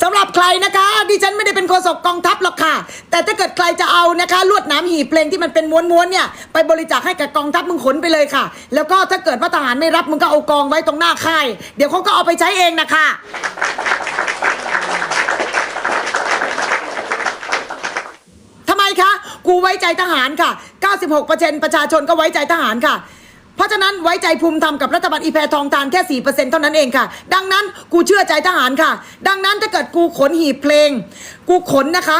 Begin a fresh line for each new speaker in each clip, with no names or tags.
สำหรับใครนะคะดิฉันไม่ได้เป็นโฆษกกองทัพหรอกค่ะ แต่ถ้าเกิดใครจะเอานะคะ ลวดหน้ำหีบเพลงที่มันเป็นม้วนๆเนี่ยไปบริจาคให้กับกองทัพมึงขนไปเลยค่ะ แล้วก็ถ้าเกิดว่าทหารไม่รับมึงก็เอากองไว้ตรงหน้าค่ายเดี๋ยวเขาก็เอาไปใช้เองนะคะทำไมคะ กูไว้ใจทหารค่ะ 96%ประชาชนก็ไว้ใจทหารค่ะ เพราะฉะนั้นไว้ใจภูมิธรรมกับรัฐบาลอีแพรทองทานแค่ 4%เท่านั้นเองค่ะ ดังนั้นกูเชื่อใจทหารค่ะ ดังนั้นถ้าเกิดกูขนหีบเพลง กูขนนะคะ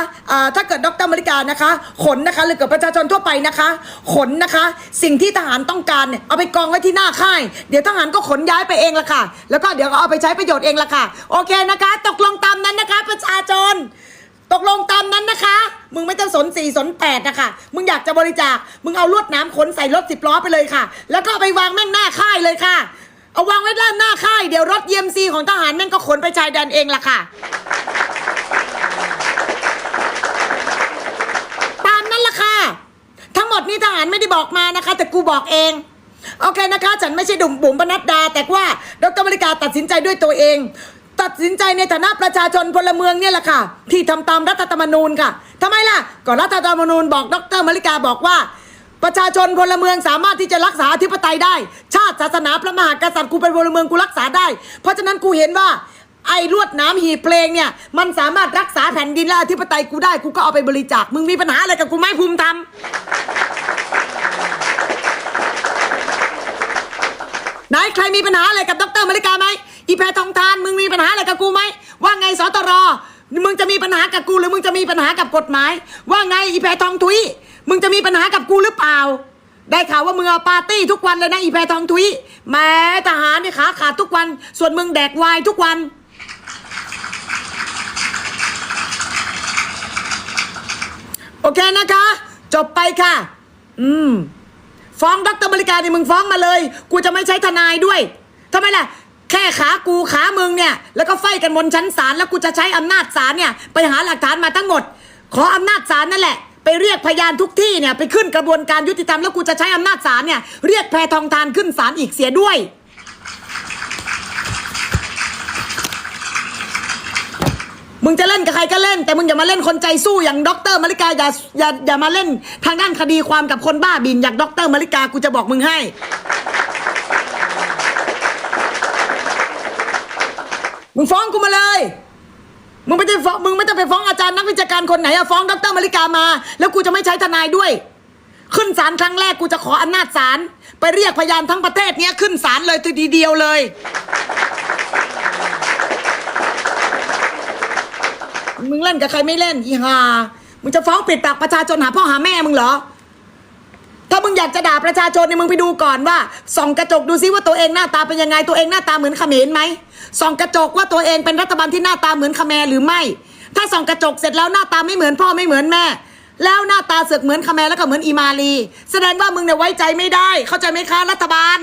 ถ้าเกิดดรมริกานะคะ ขนนะคะหรือเกับประชาชนทั่วไปนะคะ ขนนะคะ สิ่งที่ทหารต้องการเนี่ยเอาไปกองไว้ที่หน้าค่าย เดี๋ยวทหารก็ขนย้ายไปเองละค่ะ แล้วก็เดี๋ยวก็เอาไปใช้ประโยชน์เองละค่ะ โอเคนะคะ ตกลงตามนั้นนะคะ ประชาชน ตกลงตามนั้นนะคะ มึงไม่ต้องสนสี่สนแปดนะคะมึงอยากจะบริจาค มึงเอาลวดหน้ำขนใส่รถสิบล้อไปเลยค่ะ แล้วก็ไปวางแม่งหน้าค่ายเลยค่ะ เอาวางไว้ด้านหน้าค่าย เดี๋ยวรถเยียมซีของทหารแม่งก็ขนไปชายแดนเองล่ะค่ะตามนั้นล่ะค่ะ ทั้งหมดนี้ทหารไม่ได้บอกมานะคะ แต่กูบอกเองโอเคนะคะ ฉันไม่ใช่ดุมบุ๋มปนัดดา แต่ว่าดรมริกาตัดสินใจด้วยตัวเอง ตัดสินใจในฐานะประชาชนพลเมืองเนี่ยแหละค่ะ ที่ทำตามรัฐธรรมนูญค่ะทำไมล่ะก็รัฐธรรมนูญบอกดรมริกาบอกว่า ประชาชนพลเมืองสามารถที่จะรักษาอธิปไตยได้ ชาติศาสนาพระมหากษัตริย์กูเป็นพลเมืองกูรักษาได้ เพราะฉะนั้นกูเห็นว่าไอ้ลวดหน้ำหีเพลงเนี่ย มันสามารถรักษาแผ่นดินและอธิปไตยกูได้กูก็เอาไปบริจาคมึงมีปัญหาอะไรกับกูไหมภูมิธรรมไหนใครมีปัญหาอะไรกับดรมาริกาไหมอีแพรทอง หาอะไรกับกูไหมว่าไงสตรมึงจะมีปัญหากับกูหรือมึงจะมีปัญหากับกฎหมาย ว่าไงอีแพรทองทุยมึงจะมีปัญหากับกูหรือเปล่า ได้ข่าวว่ามึงเอาปาร์ตี้ทุกวันเลยนะอีแพรทองทุยแม้ทหารนี่ขาขาดทุกวัน ส่วนมึงแดกวายทุกวันโอเคนะคะ จบไปค่ะ อืม ฟ้องดรบริการนี่มึงฟ้องมาเลย กูจะไม่ใช้ทนายด้วยทำไมล่ะ แค่ขากูขามึงเนี่ยแล้วก็ไฟกันบนชั้นศาลแล้วกูจะใช้อำนาจศาลเนี่ยไปหาหลักฐานมาทั้งหมด ขออำนาจศาลนั่นแหละ ไปเรียกพยานทุกที่เนี่ยไปขึ้นกระบวนการยุติธรรมแล้วกูจะใช้อำนาจศาลเนี่ยเรียกแพรทองทานขึ้นศาลอีกเสียด้วยมึงจะเล่นกับใครก็เล่น แต่มึงอย่ามาเล่นคนใจสู้อย่างด็อกเตอร์มาริกาอย่าอย่าอย่ามาเล่นทางด้านคดีความกับคนบ้าบินอย่างด็อกเตอร์มาริกากูจะบอกมึงให้ มึงฟ้องกูมาเลย มึงไม่ได้ฟ้องมึงไม่ต้องไปฟ้องอาจารย์นักวิชาการคนไหนอะฟ้องดรมาริกามา แล้วกูจะไม่ใช้ทนายด้วย ขึ้นศาลครั้งแรกกูจะขออำนาจศาลไปเรียกพยานทั้งประเทศเนี้ยขึ้นศาลเลยทีเดียวเลย มึงเล่นกับใครไม่เล่นอีห่ามึงจะฟ้องปิดปากประชาชนหาพ่อหาแม่มึงเหรอ อยากจะด่าประชาชนเนี่ยมึงไปดูก่อนว่าส่องกระจกดูซิว่าตัวเองหน้าตาเป็นยังไงตัวเองหน้าตาเหมือนเขมรไหมส่องกระจกว่าตัวเองเป็นรัฐบาลที่หน้าตาเหมือนเขมรหรือไม่ ถ้าส่องกระจกเสร็จแล้วหน้าตาไม่เหมือนพ่อไม่เหมือนแม่ แล้วหน้าตาเสือกเหมือนเขมรแล้วก็เหมือนอีมาลี แสดงว่ามึงเนี่ยไว้ใจไม่ได้ เข้าใจไหมคะรัฐบาล